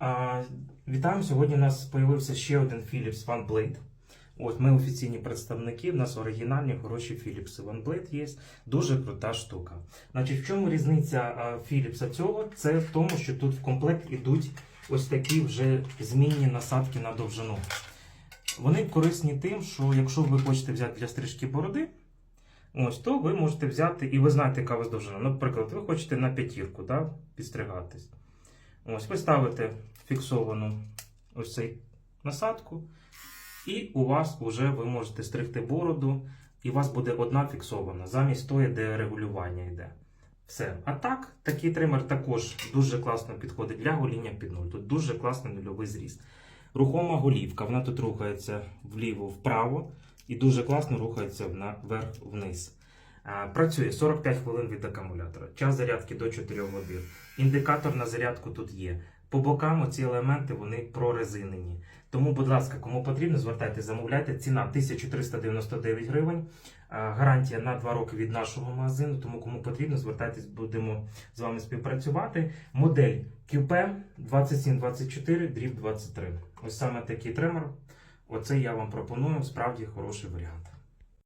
А, вітаємо! Сьогодні у нас з'явився ще один Philips OneBlade. От ми офіційні представники, в нас оригінальні хороші Philips OneBlade є. Дуже крута штука. Значить, в чому різниця Philips цього? Це в тому, що тут в комплект ідуть ось такі вже змінні насадки на довжину. Вони корисні тим, що якщо ви хочете взяти для стрижки бороди, ось то ви можете взяти, і ви знаєте, яка у вас довжина. Наприклад, ви хочете на п'ятірку да, підстригатись. Ось ви ставите фіксовану ось цей насадку, і у вас вже ви можете стригти бороду, і у вас буде одна фіксована, замість тої, де регулювання йде. Все. А так, такий тример також дуже класно підходить для гоління під нуль. Тут дуже класний нульовий зріст. Рухома голівка, вона тут рухається вліво-вправо і дуже класно рухається вверх-вниз. Працює 45 хвилин від акумулятора, час зарядки до 4 годин. Індикатор на зарядку тут є. По бокам ці елементи вони прорезинені. Тому, будь ласка, кому потрібно, звертайте, замовляйте. Ціна 1399 гривень. Гарантія на 2 роки від нашого магазину. Тому кому потрібно, звертайтесь, будемо з вами співпрацювати. Модель QP 2724 дріб 23. Ось саме такий тример. Оце я вам пропоную. Справді хороший варіант.